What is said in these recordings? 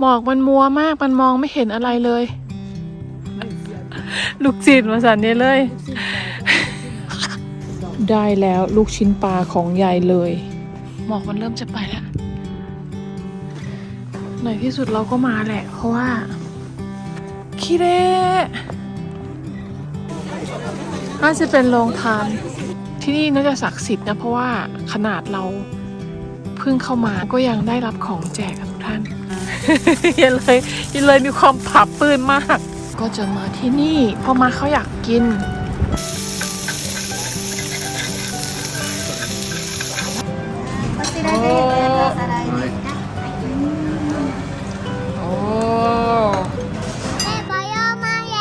หมอกมันมัวมากมันมองไม่เห็นอะไรเลย ลูกจิตมาสันนี้เลย ได้แล้วลูกชิ้นปลาของยายเลย หมอกมันเริ่มจะไปแล้วในที่สุดเราก็มาแหละ เพราะว่าคิเรน่าจะเป็นโรงทาน ที่นี่น่าจะศักดิ์สิทธิ์นะ เพราะว่าขนาดเราเพิ่งเข้ามาก็ยังได้รับของแจกกับทุกท่าน ยันเลยยันเลยมีความผาบปลื้มมาก ก็จะมาที่นี่เพราะมาเขาอยากกิน こちらでお皿にな โอ้ バヨマエ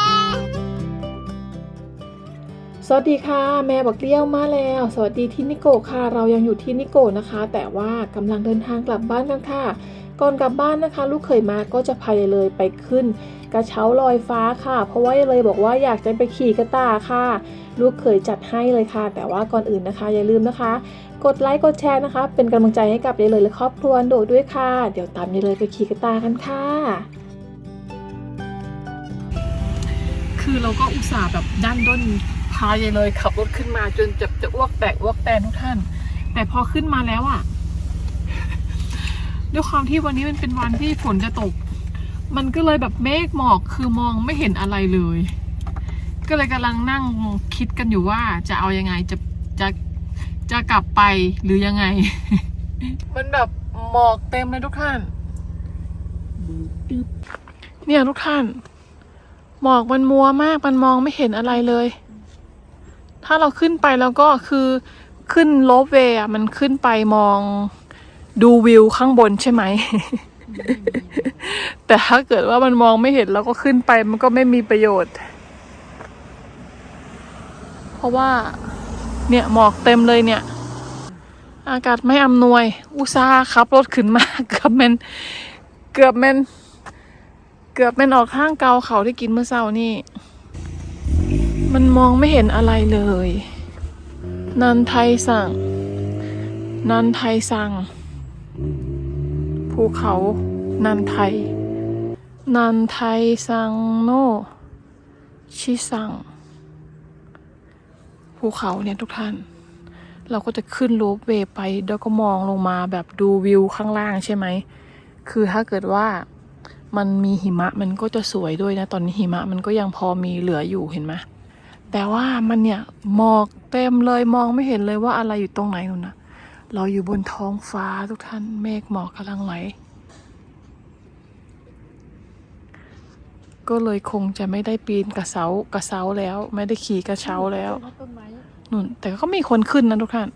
สวัสดีค่ะ แม่บอกเลี้ยวมาแล้ว สวัสดีที่นิโกะค่ะ เรายังอยู่ที่นิโกะนะคะ แต่ว่ากำลังเดินทางกลับบ้านกันค่ะ ก่อนกลับบ้านนะคะ ลูกเคยมาก็จะพายเลยไปขึ้น กระเช้าลอยฟ้าค่ะ เพราะว่าเลยบอกว่าอยากจะไปขี่กระต่ายค่ะ ลูกเคยจัดให้เลยค่ะ แต่ว่าก่อนอื่นนะคะ อย่าลืมนะคะ กดไลค์กดแชร์นะคะ เป็นกำลังใจให้กับยายเลยและครอบครัวโดดด้วยค่ะ เดี๋ยวตามยายเลยไปขี่กระต่ายกันค่ะ คือเราก็อุตส่าห์แบบด้านด้นพายายเลยขับรถขึ้นมาจนจะจะอ้วกแตกอ้วกแตนทุกท่าน แต่พอขึ้นมาแล้วอะ่ะ ด้วยความที่วันนี้มันเป็นวันที่ฝนจะตก มันก็เลยแบบเมฆหมอกคือมองไม่เห็นอะไรเลย ก็เลยกำลังนั่งคิดกันอยู่ว่าจะเอายังไงจะจะจะกลับไปหรือยังไง มันแบบหมอกเต็มเลยทุกท่าน เนี่ยทุกท่าน หมอกมันมัวมากมันมองไม่เห็นอะไรเลย ถ้าเราขึ้นไปแล้วก็คือขึ้นโลบเวย์อะมันขึ้นไปมอง ดูวิวข้างบนใช่ไหม แต่ถ้าเกิดว่ามันมองไม่เห็นแล้วก็ขึ้นไปมันก็ไม่มีประโยชน์ เพราะว่า เนี่ยหมอกเต็มเลยเนี่ย อากาศไม่อำนวย อุตส่าห์ขับรถขึ้นมาเกือบแมนเกือบแมนเกือบเป็นออกทางเกาเขาที่กินเมื่อเช้านี่ มันมองไม่เห็นอะไรเลย นันไทยสั่ง นันไทยสั่ง ภูเขา นันไทย นันไทซังโน ชิสั่งภูเขาเนี่ยทุกท่าน เราก็จะขึ้นโรปเวย์ไป แล้วก็มองลงมาแบบดูวิวข้างล่างใช่ไหม คือถ้าเกิดว่ามันมีหิมะมันก็จะสวยด้วยนะ ตอนนี้หิมะมันก็ยังพอมีเหลืออยู่เห็นไหมแต่ว่ามันเนี่ยหมอกเต็มเลยมองไม่เห็นเลยว่าอะไรอยู่ตรงไหนนู่นนะ เราอยู่บนท้องฟ้าทุกท่านเมฆหมอกกำลังไหล ก็เลยคงจะไม่ได้ปีนกระเช้ากระเช้าแล้ว ไม่ได้ขี่กระเช้าแล้วนุ่นแต่ก็มีคนขึ้นนะทุกท่าน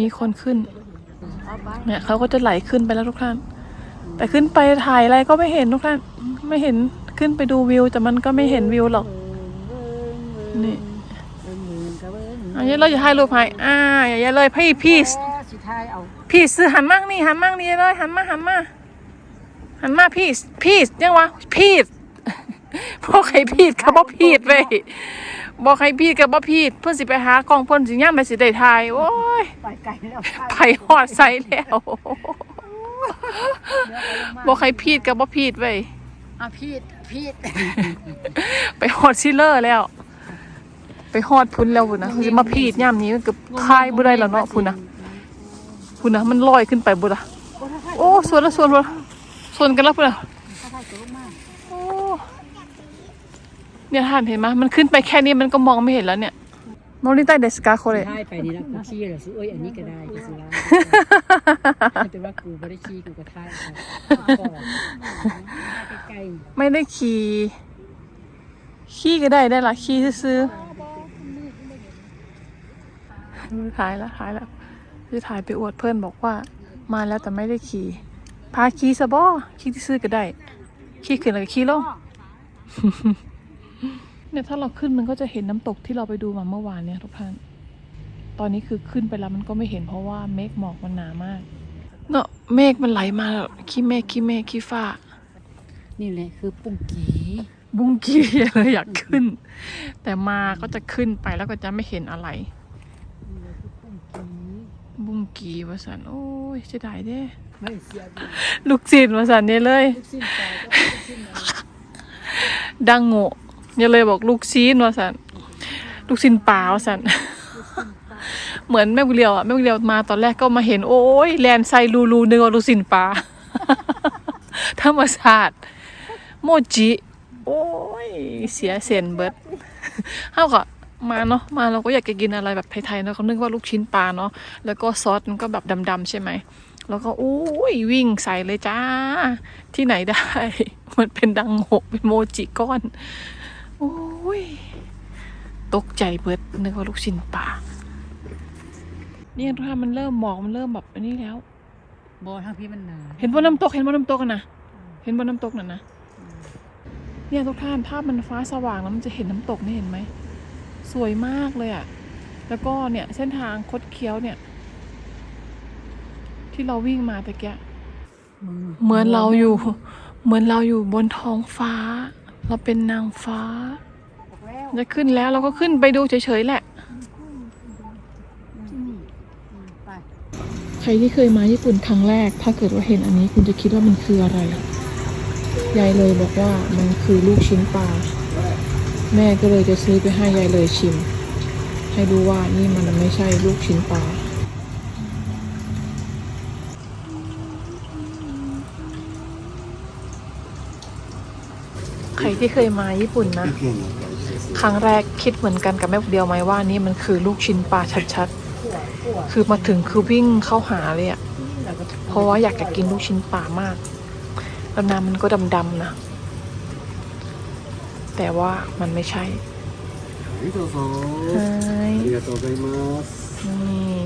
มีคนขึ้นเนี่ยเขาก็จะไหลขึ้นไปแล้วทุกท่าน แต่ขึ้นไปถ่ายอะไรก็ไม่เห็นทุกท่าน ไม่เห็นขึ้นไปดูวิว แต่มันก็ไม่เห็นวิวหรอก นี่ อันนี้เราจะถ่ายรูปให้อ่าอย่าเลยพี่พี่สิทายเอาพี่ซื้อหันมั่งนี่หันมั่งนี่เลยหันมาหันมาหันมาพี่พี่ยังวะพี่บอกให้พี่กับบ่พี่เว้ยบอกให้พี่กับบ่พี่เพื่อนสิไปหากล้องเพื่อนสิย่ามไปสิได้ถ่ายโอ้ยไปไกลแล้วไปหอดใส่แล้วบอกให้พีดกับบ่พีดไว้ยอะพีดพีดไปหอดซิลเลอร์แล้ว ไปหอดพุ่นแล้วพุ่นนะคือสิมาพีดย่ามนี้มันเกือบพายบ่ได้แล้วเนาะพุ่นนะพุ่นนะมันลอยขึ้นไปบ่ละโอ้ส่วนละส่วนละส่วนกันแล้วพุ่นนะโอ้เนี่ยท่านเห็นไหมมันขึ้นไปแค่นี้มันก็มองไม่เห็นแล้วเนี่ยมอริตาเดสกาโคเรทายไปนี่นะกูขี้เหรอซื้อเอ้ยอันนี้ก็ได้ก็ซื้อแต่ว่ากูไม่ได้ขี้กูก็ทายก่อนใกล้ไม่ได้ขี่ขี่ก็ได้ได้ละขี่ซื้อๆ ถ่ายแล้วถ่ายแล้วจะถ่ายไปอวดเพื่อนบอกว่า มาแล้วแต่ไม่ได้ขี่พาขี่ซะบ่ขี่ซื้อๆก็ได้ขี่ขึ้นแล้วก็ขี่ลงเนี่ยถ้าเราขึ้นมันก็จะเห็นน้ำตกที่เราไปดูมาเมื่อวานเนี่ยทุกท่าน ตอนนี้คือขึ้นไปแล้วมันก็ไม่เห็นเพราะว่าเมฆหมอกมันหนามาก เนาะเมฆมันไหลมาแล้วขี้เมฆขี้เมฆขี้ฟ้าๆนี่แหละคือปุ้งกีบุ้งกี้เลยอยากขึ้น แต่มาก็จะขึ้นไปแล้วก็จะไม่เห็นอะไร นี่แหละคือปุ้ง กีบุ้งกีว่าสันโอ้ยเสียดายเด้ไม่เสียดีลูกศิษย์ว่าสันเนี่ยเลยลูกสิ้นใจก็ลูกสิ้นอะไรดังโง่เนี่ยเลยบอกลูกซีนว่าสันลูกซินป่าว่าสันเหมือนแม่บุญเรียวอะแม่บุญเรียวมาตอนแรกก็มาเห็นโอ้ยแลนไซรูรูนึกว่าลูกซินป่าธรรมศาสตร์โมจิ โอ้ย เสียเซนเบิดเฮาก็ มาเนาะมาเราก็อยากจะกินอะไรแบบไทยๆเนาะเขานึกว่าลูกชิ้นปลาเนาะแล้วก็ซอสมันก็แบบดำๆใช่ไหมแล้วก็อุ้ยวิ่งใส่เลยจ้า ที่ไหนได้ มันเป็นดังโงกเป็นโมจิก้อนโอ้ยตกใจเบิดนึกว่าลูกชิ้นปลาเนี่ยทุกท่านมันเริ่มหมอกมันเริ่มแบบอันนี้แล้วบอทางพี่มันหนาเห็นบนน้ำตกเห็นบนน้ำตกกันนะเห็นบนน้ำตกนั่นนะเนี่ยทุกท่านถ้ามันฟ้าสว่างแล้วมันจะเห็นน้ำตกนี่เห็นไหม สวยมากเลยอะ่ะ แล้วก็เนี่ยเส้นทางคดเคี้ยวเนี่ย ที่เราวิ่งมาตะเกียเหมือนเราอยู่ เหมือนเราอยู่บนท้องฟ้า เราเป็นนางฟ้า จะขึ้นแล้วเราก็ขึ้นไปดูเฉยๆแหละที่นี่อืมไปใครที่เคยมาญี่ปุ่นครั้งแรก ถ้าเกิดว่าเห็นอันนี้คุณจะคิดว่ามันคืออะไรยายเลยบอกว่ามันคือลูกชิ้นปลา แม่ก็เลยจะซื้อไปให้ยายเลยชิม ให้ดูว่านี่มันไม่ใช่ลูกชิ้นปลาใครที่เคยมาญี่ปุ่นนะ ครั้งแรกคิดเหมือนกันกับแม่เดียวไหมว่านี่มันคือลูกชิ้นปลาชัดๆ คือมาถึงคือวิ่งเข้าหาเลยอะเพราะว่าอยากจะกินลูกชิ้นปลามาก แล้วน้ำมันก็ดำๆนะ แต่ว่ามันไม่ใช่ はい、どうぞ。 ใช่ ありがとうございます。 นี่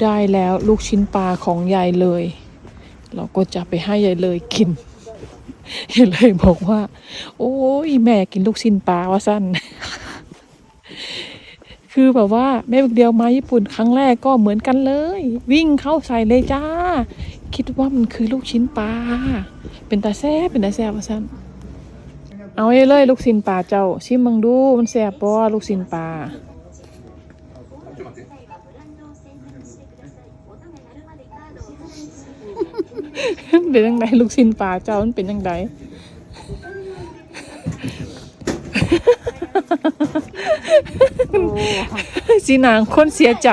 ได้แล้วลูกชิ้นปลาของยายเลย เราก็จะไปให้ยายเลยกิน ยายเลยบอกว่า โอ้ยแม่กินลูกชิ้นปลาว่าสั้น คือแบบว่าแม่เดียวมาญี่ปุ่นครั้งแรกก็เหมือนกันเลย วิ่งเข้าใส่เลยจ้า คิดว่ามันคือลูกชิ้นปลาเป็นตาแซ่บเป็นตาแซ่บว่าสั้น เอาไว้เลยลูกชิ้นปลาเจ้า ชิมมึงดูมันแซ่บปะลูกชิ้นปลาเป็นยังไงลูกชิ้นปลาเจ้ามันเป็นยังไงสีหนางคนเสียใจ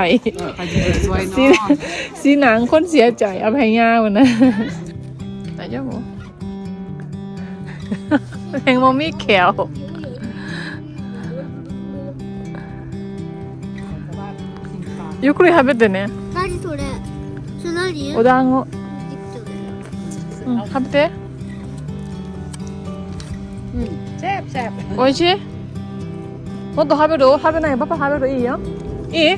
ไปยืนสวยสีเนาะสีหนางคนเสียใจอภัยยาวนะแต่เจ้าหมูแพงโมมี่แขว ゆっくり食べてね何それそれ何お団子ジプトだようん食べて อืมแซ่บแซ่บ 美味しいもっと食べる食べないパパ食べるいいよいい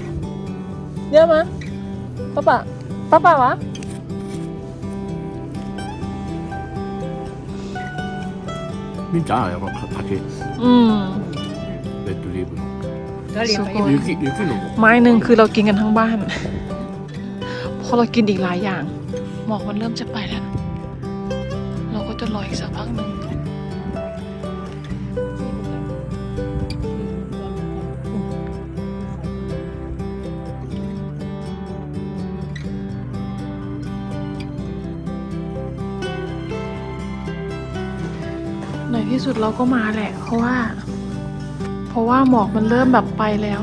ヤマパパパパは 진짜 약간 가-같이 อืม 메뚜리 입은 ก็เลี้ยงไป 어, 유기 유기는ไม้หนึ่งคือเรากินกันทั้งบ้าน พอเรากินอีกหลายอย่าง หมอกมันเริ่มจะไปแล้ว เราก็จะรออีกสักพักหนึ่งุดเราก็มาแหละ เพราะว่า เพราะว่าหมอกมันเริ่มแบบไปแล้ว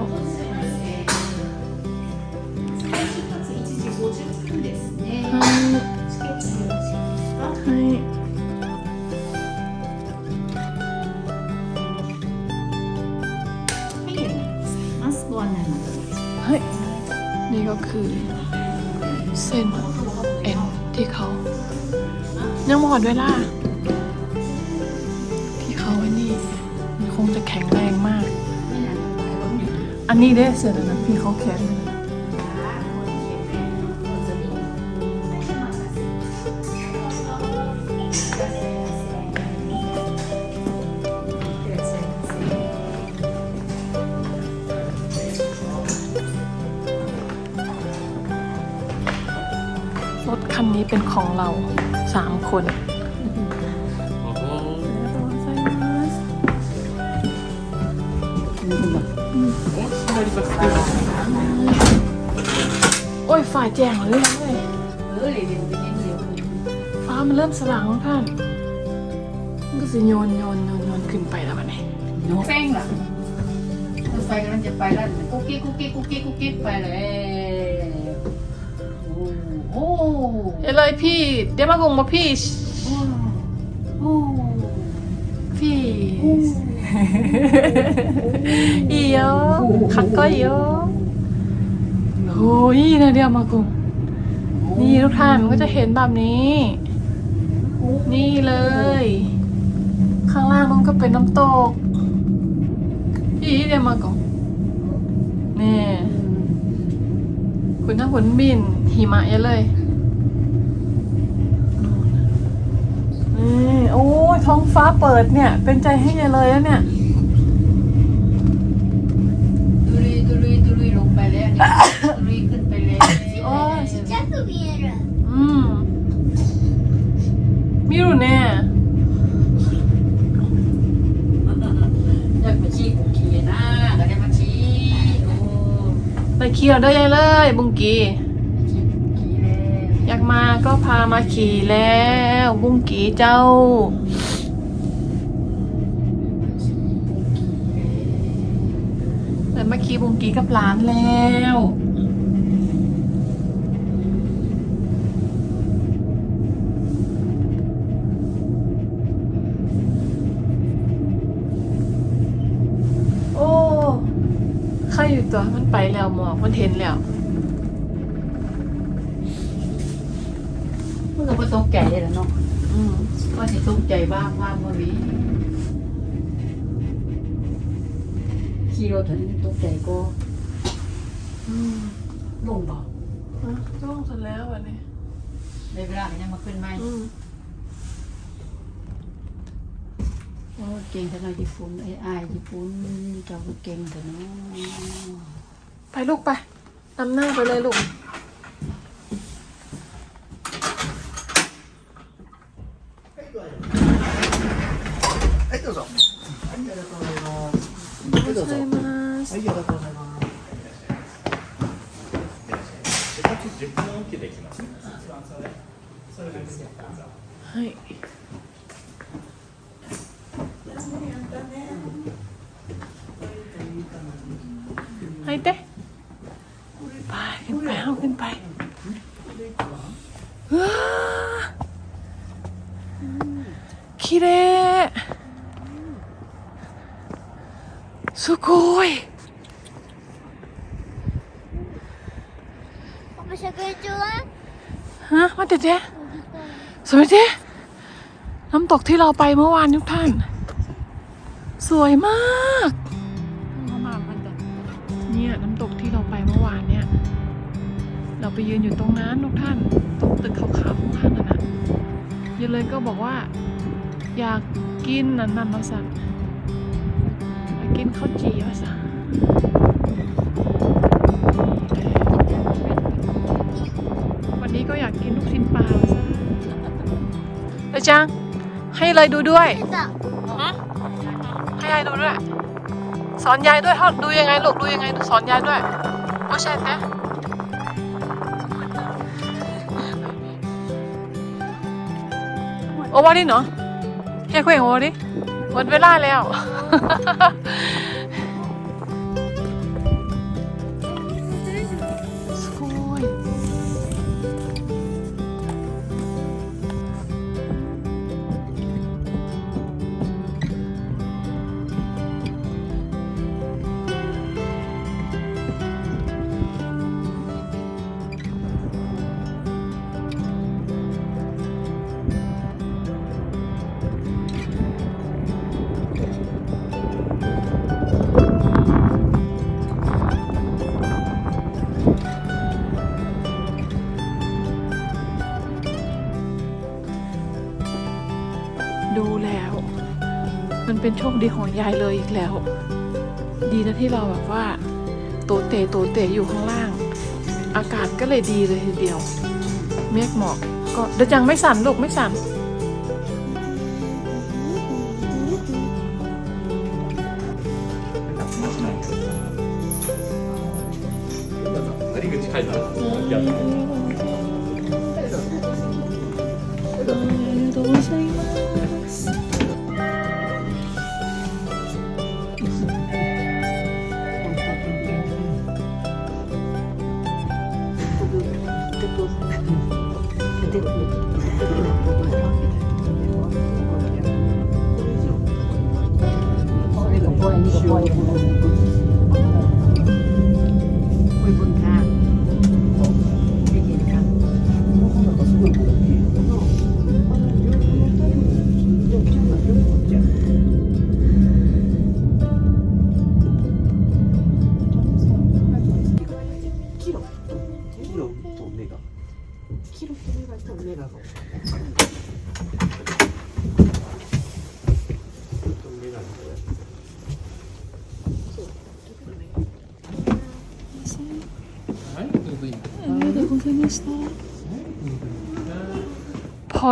เฮ้ย นี่ก็คือเส้นเอ็นที่เขายังหมดด้วยล่ะ งจะแข็งแรงมาก อันนี้ได้เสร็จแล้วนะพี่เขาแข็งรถคันนี้เป็นของเราสามคน อกโอ้ยฝ่ายแจ้งเลยเลยเออเลยเดี๋ยวไปเย็นเดี๋ยวฟ้ามันเริ่มสว่างแล้วท่านมันก็สิโยนโยนโยนโยนขึ้นไปแล้วมันนี่โน้แป้งล่ะรถไฟกำลังจะไปแล้วกุ๊กกิ๊กกุ๊กกิ๊กกุ๊กกิ๊กกุ๊กกิ๊กไปแล้วโอ้โหเอ้ยเลยพี่เดี๋ยวมากงมาพี่โอ้พี่อีโยคักก็อีโย โอ้ยนะเดี๋ยวมากงนี่ทุกท่านมันก็จะเห็นแบบนี้ นี่เลย ข้างล่างมันก็เป็นน้ำตกอีเดี๋ยวมากงนี่คุณทั้งผลบินหิมะเยอะเลยนี่โอ้ยท้องฟ้าเปิดเนี่ย เป็นใจให้เยอะเลยแล้วเนี่ย รุเนี่ยอยากมาชี้กุ๊กกี้นะก็ได้มาชี้โอ้ไปเขี่ยวได้ยังเลย บุงกีชี้กุ๊กกี้แล้วอยากมาก็พามาขี่แล้ว บุงกีเจ้าแต่มาขี่บุงกีกับหลานแล้ว ตัวมันไปแล้วหมอกมันเห็นแล้วมึงก็บ่ตกใจเลยล่ะเนาะอืมว่าสิตกใจบ้างว่าบ่มีขี่รถถึงตกใจก็อืมลงบ่อะจ้องเสร็จแล้ววันนี้ได้เวลาก็ยังมาขึ้นไหมอืม โอ้เก่งแต่น้อยญี่ปุ่นไอ้อายญี่ปุ่นเจ้าก็เก่งแต่เนาะ ไปลูกไปนำหน้าไปเลยลูก はいどうぞありがとうございますはいどうぞใช่มา はいありがとうございます ます。綺麗すごいパパ、100円ちょうだい。 ฮะมาเจ๊เจ๊สวยเจ๊น้ำตกที่เราไปเมื่อวานทุกท่าน สวยมาก เข้ามามันจะ เนี่ยน้ำตกที่เราไปเมื่อวานเนี่ย เราไปยืนอยู่ตรงนั้นทุกท่านตรงตึกขาวๆข้างล่างนั่นนะยืนเลยก็บอกว่า อยากกินนั่นนั่นมาสั่งอยากกินข้าวจี่มาสั่งวันนี้ก็อยากกินลูกชิ้นปลามาสั่งเลยจังให้เลยดูด้วย出た。ให้ยายดูด้วย สอนยายด้วยเขาดูยังไงลูกดูยังไงสอนยายด้วยโอ้ใช่ไหมโอ้วาดิเนาะ แค่คุยกับโอ้ดิหมดเวลาแล้ว ยายเลยอีกแล้ว ดีนะที่เราแบบว่า โตเตโตเตอยู่ข้างล่าง อากาศก็เลยดีเลยทีเดียว เมฆหมอกก็เดี๋ยวจังไม่สั่นลูกไม่สั่น どうぞ入り口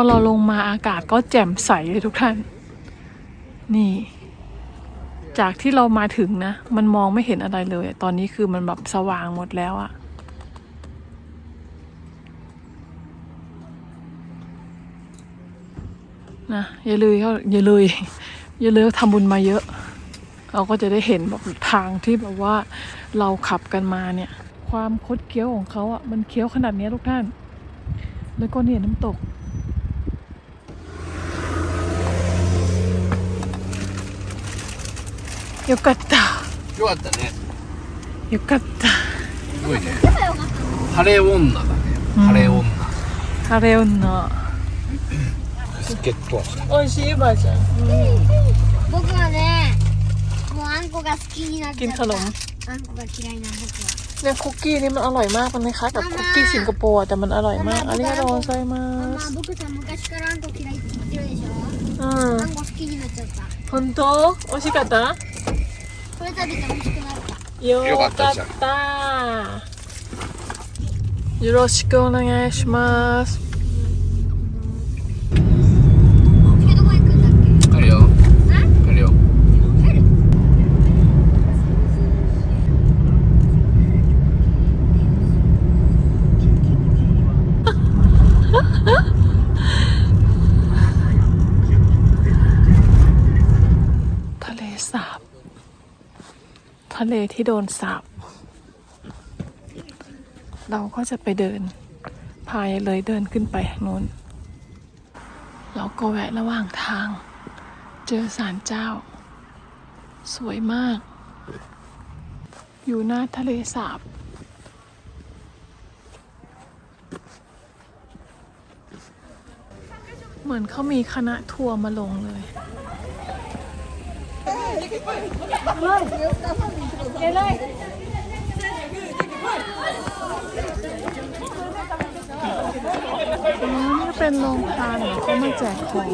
พอเราลงมาอากาศก็แจ่มใสเลยทุกท่าน นี่ จากที่เรามาถึงนะ มันมองไม่เห็นอะไรเลย ตอนนี้คือมันแบบสว่างหมดแล้วอะนะอย่าเลยเขาอย่าเลยอย่าเลยทำบุญมาเยอะ เราก็จะได้เห็นแบบทางที่แบบว่าเราขับกันมาเนี่ย ความคดเคี้ยวของเขาอะมันเคี้ยวขนาดนี้ทุกท่าน แล้วก็เนี่ยน้ำตก よかったよかったね。よかったすごいね。晴れ女だね。晴れ女。晴れ女助っ人。美味しいばあちゃん僕はねもうあんこが好きになっちゃったกินขนม あんこが嫌いな僕は เนี่ยคุกกี้นี่มันอร่อยมากมันคล้ายๆกับคุกกี้สิงคโปร์อะแต่มันอร่อยมากอันนี้ก็โดนไซมา ママ ส 僕さ昔からあんこ嫌いって言ってるでしょ อืม あんこ好きになっちゃった本当美味しかった これ食べて美味しくなったよかった。よろしくお願いしますะเลที่โดนสาบ เราก็จะไปเดิน พายเลยเดินขึ้นไปทางนู้น เราก็แวะระหว่างทาง เจอศาลเจ้า สวยมาก อยู่หน้าทะเลสาบเหมือนเขามีคณะทัวร์มาลงเลย นี่ก็เป็นโรงทานเหรอเขามาแจกของ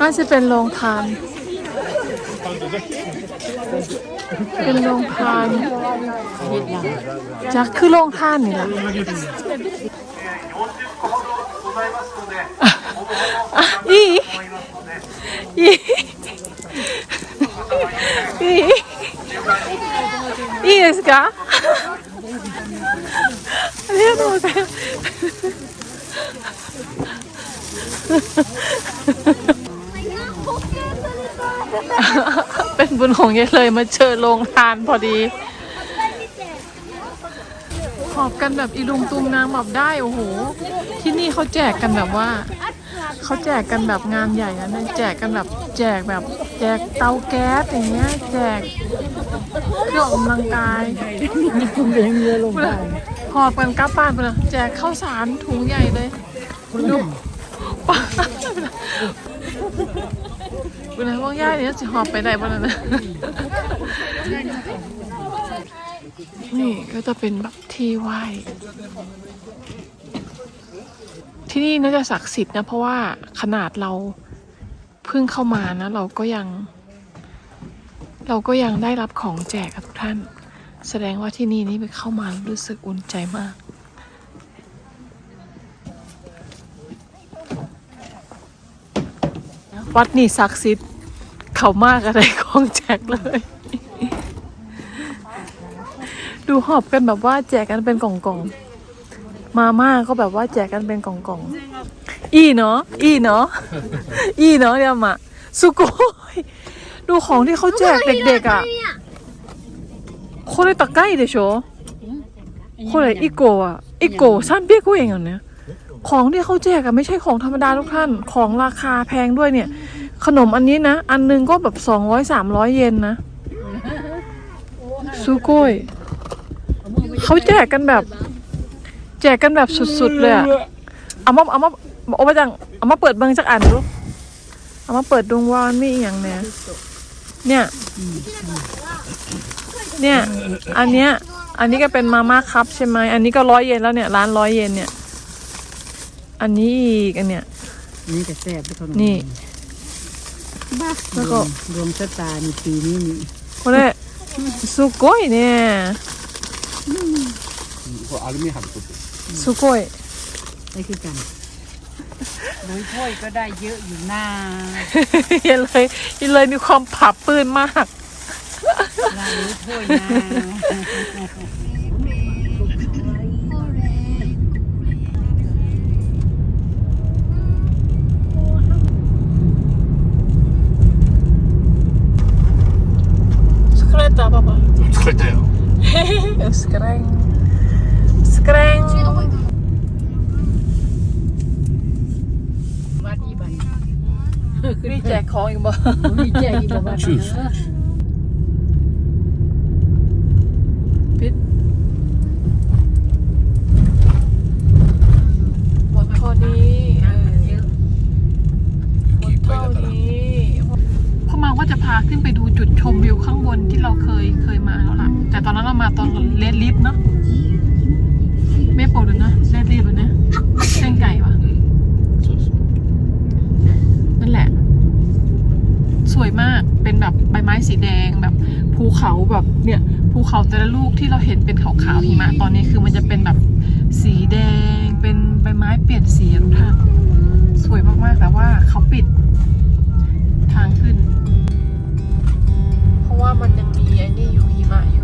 น่าจะเป็นโรงทาน เป็นโรงทานจักคือโรงทานนี่แหละอีอีอีいいですかありがとうございます。 บุญของยายเลยมาเจอโรงทานพอดีขอบกันแบบอีลุงตุงนางแบบได้โอ้โห ที่นี่เขาแจกกันแบบว่าเขาแจกกันแบบงานใหญ่อะนะแจกกันแบบแจกแบบ แจกเตาแก๊สอย่างเงี้ย แจกเครื่องออกกำลังกายคุณเลี้ยงเรือลงพูดไปเลยหอบกันกลับบ้านไปเลยแจกข้าวสารถุงใหญ่เลยดูป้า พูดเลยว่าย่าเนี่ยจะหอบไปไหนบ้างนะนี่ก็จะเป็นแบบที่ไหว้ที่นี่น่าจะศักดิ์สิทธิ์นะเพราะว่าขนาดเราเพิ่งเข้ามานะ เราก็ยัง เราก็ยังได้รับของแจกกับทุกท่าน แสดงว่าที่นี่นี่ไปเข้ามารู้สึกอุ่นใจมาก วัดนี่ศักดิ์สิทธิ์เขามากอะไรของแจกเลย ดูหอบกันแบบว่าแจกกันเป็นกล่องๆ มาม่าก็แบบว่าแจกกันเป็นกล่องๆ อีเนาะ อีเนาะ อีเนาะเนี่ยมาสุโกยดูของที่เขาแจกเด็กๆอ่ะこれ高いでしょこれ1個は1個300円よね ของที่เขาแจกอะไม่ใช่ของธรรมดาทุกท่าน ของราคาแพงด้วยเนี่ย ขนมอันนี้นะ อันหนึงก็แบบ200 300เยนนะสุโก้ยเขาแจกกันแบบ แจกกันแบบสุดๆเลยอะเอามาเอามาเอามาจังเอามาเปิดเบิ้งจักอันดูเอามาเปิดดูว่านมีอย่างเนี่ยเนี่ย เนี่ย อันเนี้ย อันนี้ก็เป็นมาม่าคัพใช่ไหม อันนี้ก็ร้อยเยนแล้วเนี่ย ร้านร้อยเยนเนี่ย อันนี้อีกอันเนี้ย นี่ก็แซ่บด้วยขนม นี่ บ้า แล้วก็ ดวงชะตาในปีนี้นี่ これすごいねこれアルミ箔取ってるすごい ได้คือกันโดยถ้วยก็ได้เยอะอยู่นะ เห็นเลยเห็นเลยมีความผาบปื้นมาก ลารู้ถ้วยนะ สเกรงสเกรงวัดอีบันนี่แจกของอีกบ่มีแจกอีกบ่วัดชื่อเนอะพิษหมดเท่านี้เออหมดเท่านี้พ่อมาว่าจะพาขึ้นไปดูจุดชมวิวข้างบนที่เราเคยเคยมาแล้วล่ะ แต่ตอนนั้นเรามาตอนเลดลิฟเนาะไม่ปวดเลยนะเลดลิฟเลยนะเส้นไก่วะนั่นแหละ สวยมากเป็นแบบใบไม้สีแดงแบบภูเขาแบบเนี่ยภูเขาแต่ละลูกที่เราเห็นเป็นขาวๆหิมะตอนนี้คือมันจะเป็นแบบสีแดง เป็นใบไม้เปลี่ยนสีทุกท่านสวยมากๆแต่ว่าเขาปิดทางขึ้น เพราะว่ามันยังมีไอ้นี่อยู่หิมะอยู่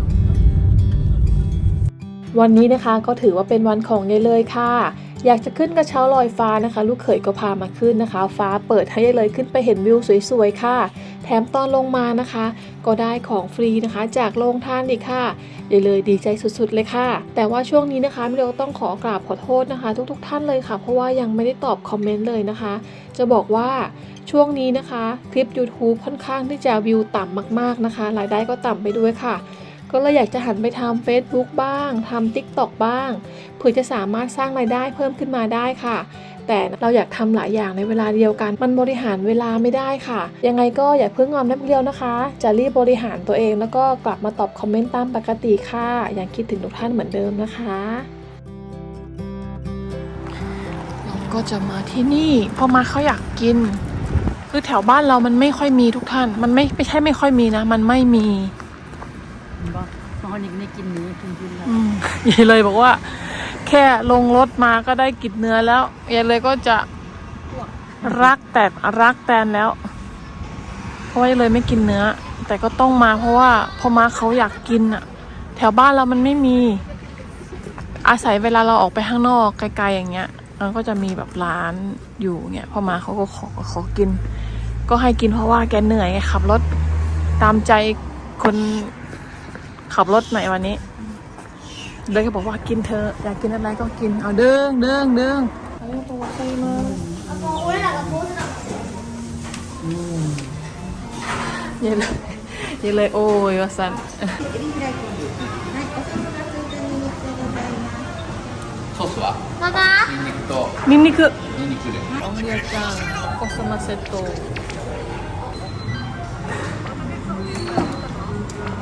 วันนี้นะคะก็ถือว่าเป็นวันของยายเลยค่ะ อยากจะขึ้นกระเช้าลอยฟ้านะคะ ลูกเขยก็พามาขึ้นนะคะ ฟ้าเปิดให้ยายเลยขึ้นไปเห็นวิวสวยๆค่ะ แถมตอนลงมานะคะ ก็ได้ของฟรีนะคะ จากโรงทานอีกค่ะยายเลยดีใจสุดๆเลยค่ะ แต่ว่าช่วงนี้นะคะมิโดต้องขอกราบขอโทษนะคะ ทุกๆท่านเลยค่ะ เพราะว่ายังไม่ได้ตอบคอมเมนต์เลยนะคะ จะบอกว่าช่วงนี้นะคะ คลิป YouTube ค่อนข้างที่จะวิวต่ำมากๆนะคะ รายได้ก็ต่ำไปด้วยค่ะ ก็เลยอยากจะหันไปทำ Facebook บ้างทำ TikTok บ้างเพื่อจะสามารถสร้างรายได้เพิ่มขึ้นมาได้ค่ะ แต่เราอยากทำหลายอย่างในเวลาเดียวกัน มันบริหารเวลาไม่ได้ค่ะ ยังไงก็อย่าเพิ่งงอมน้ำเกลียวนะคะ จะรีบบริหารตัวเองแล้วก็กลับมาตอบคอมเมนต์ตามปกติค่ะยังคิดถึงทุกท่านเหมือนเดิมนะคะเราก็จะมาที่นี่เพราะมาเขาอยากกิน คือแถวบ้านเรามันไม่ค่อยมีทุกท่าน มันไม่ไม่ใช่ไม่ค่อยมีนะ มันไม่มี บ่บางคนยังไม่กินเนื้อกินกินแล้วอืมยายเลยบอกว่า แค่ลงรถมาก็ได้กินเนื้อแล้วยายเลยก็จะรักแต่รักแตนแล้ว เพราะว่ายายเลยไม่กินเนื้อ แต่ก็ต้องมาเพราะว่าพอมาเขาอยากกินอะแถวบ้านเรามันไม่มี อาศัยเวลาเราออกไปข้างนอกไกลๆอย่างเงี้ยมันก็จะมีแบบร้านอยู่เงี้ยพอมาเขาก็ขอขอกิน ก็ให้กินเพราะว่าแกเหนื่อยไงขับรถตามใจคน ขับรถใหม่วันนี้ เลยก็บอกว่ากินเธอะอยากกินอะไรก็กิน เอาเด้งเด้งเด้งเยเลยเยเลยโอ้ยวาสัน ソースはママニンニクと นี่นี่คือ ニンニクで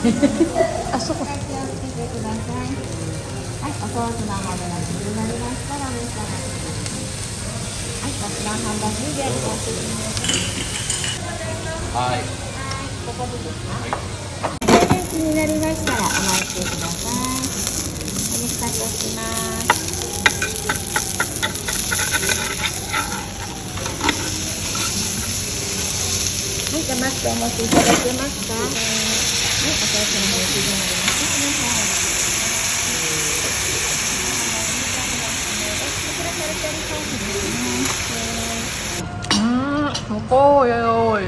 あそこ気をつけてくださいはいおソースの方で熱くなりましたらお召し上がりくださいはいこちら半分にでやりさせていただきますはいここでですか大体気になりましたらお待ちくださいお肉かけをしますはい、じゃあマスクお持ちいただけます。か、おーやおい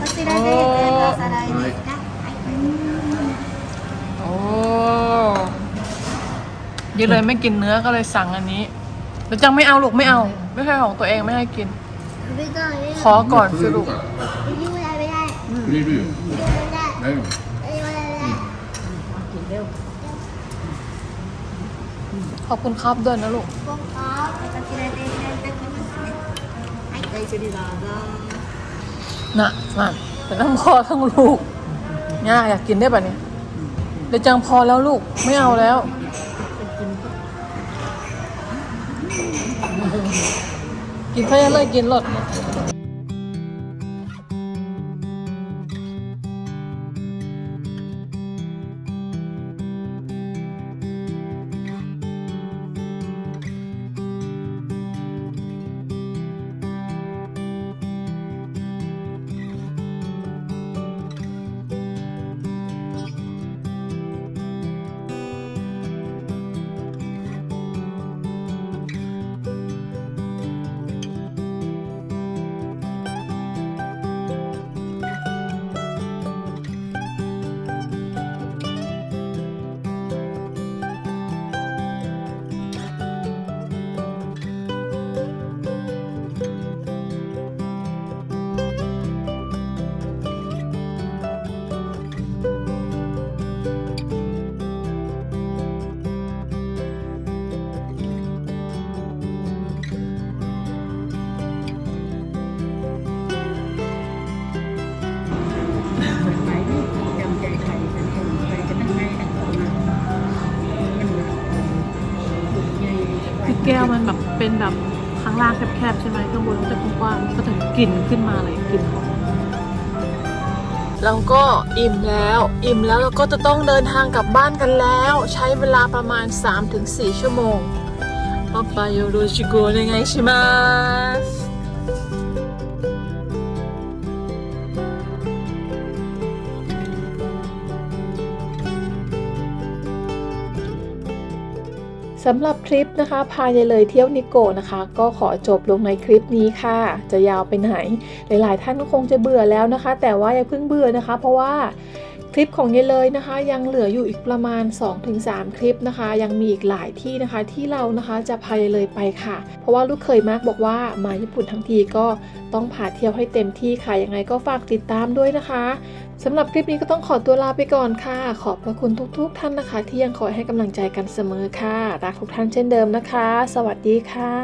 こちらでおさらいですかおおยังเลยไม่กินเนื้อก็เลยสั่งอันนี้แล้วจังไม่เอาลูกไม่เอา ไม่ใช่ของตัวเองไม่ให้กินขอก่อนสิลูก เรื่อยๆได้ขอบคุณครับด้วยนะลูก น่ะน่ะเป็นทั้งพ่อทั้งลูกง่ายอยากกินได้ปะเนี่ยเดี๋ยวจังพอแล้วลูก ไม่เอาแล้ว กินแค่เลยกกินรส เป็นแบบข้างล่างแคบๆใช่ไหมข้างบนก็จะกว้างๆก็จะกลิ่นขึ้นมาเลยกลิ่นหอมเราก็อิ่มแล้ว อิ่มแล้วเราก็จะต้องเดินทางกลับบ้านกันแล้ว ใช้เวลาประมาณ 3-4 ชั่วโมงป๊าปาโยโรชิโกะ สำหรับคลิปนะคะพายายเลยเที่ยวนิโกะนะคะ ก็ขอจบลงในคลิปนี้ค่ะ จะยาวไปไหน หลาย ๆ ท่านก็คงจะเบื่อแล้วนะคะ แต่ว่าอย่าเพิ่งเบื่อนะคะ เพราะว่า ลิปของยายเลยนะคะ ยังเหลืออยู่อีกประมาณ 2-3 คลิปนะคะ ยังมีอีกหลายที่นะคะที่เรานะคะจะพายายเลยไปค่ะ เพราะว่าลูกเคยมากบอกว่ามาญี่ปุ่นทั้งทีก็ต้องพาเที่ยวให้เต็มที่ค่ะยังไงก็ฝากติดตามด้วยนะคะสำหรับคลิปนี้ก็ต้องขอตัวลาไปก่อนค่ะ ขอบพระคุณทุกๆ ท่านนะคะ ที่ยังคอยให้กำลังใจกันเสมอค่ะ รักทุกท่านเช่นเดิมนะคะ สวัสดีค่ะ